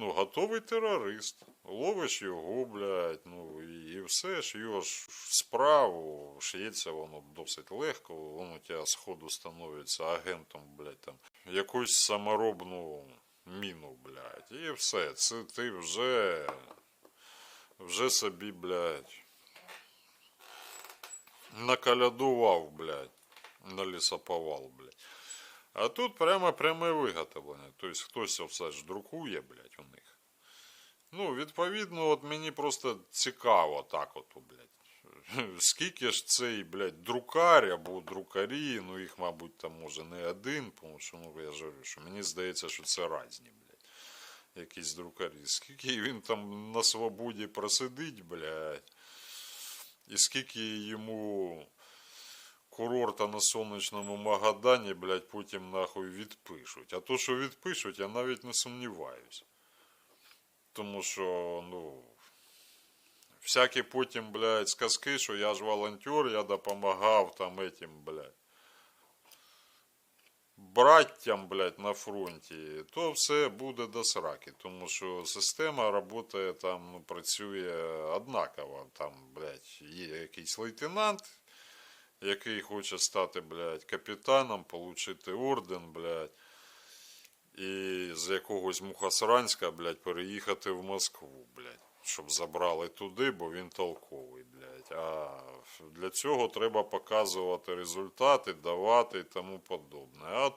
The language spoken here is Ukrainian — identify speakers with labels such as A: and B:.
A: ну, готовий терорист. Ловиш його, блядь, ну і, і все ж його ж справу шиється воно досить легко, воно тебе з ходу становиться агентом, блядь, там, якусь саморобну міну, блядь, і все. Це ти вже, вже собі, блядь, накалядував, блядь, на лісоповал, блядь. А тут прямо пряме виготовлення. Тобто хтось все ж друкує, блядь, у них. Ну, відповідно, от мені просто цікаво так от, блядь. Скільки ж цей, блядь, друкар або друкарі, ну їх, мабуть, там може не один, тому що, ну, я ж говорю, що мені здається, що це разні, блядь. Якісь друкарі. Скільки він там на свободі просидить, блядь. І скільки йому курорта на сонячному Магадані, блядь, потім нахуй відпишуть. А то, що відпишуть, я навіть не сумніваюсь. Тому що, ну. Всякі потім, блядь, сказки, що я ж волонтер, я допомагав там этим, блядь. Браттям, блядь, на фронті, то все буде до сраки, тому що система роботи там ну, працює однаково. Там, блядь, є якийсь лейтенант, який хоче стати, блядь, капітаном, отримати орден, блядь, і з якогось Мухасранська, блядь, переїхати в Москву, блядь, щоб забрали туди, бо він толковий, блядь. А для цього треба показувати результати, давати і тому подобне. А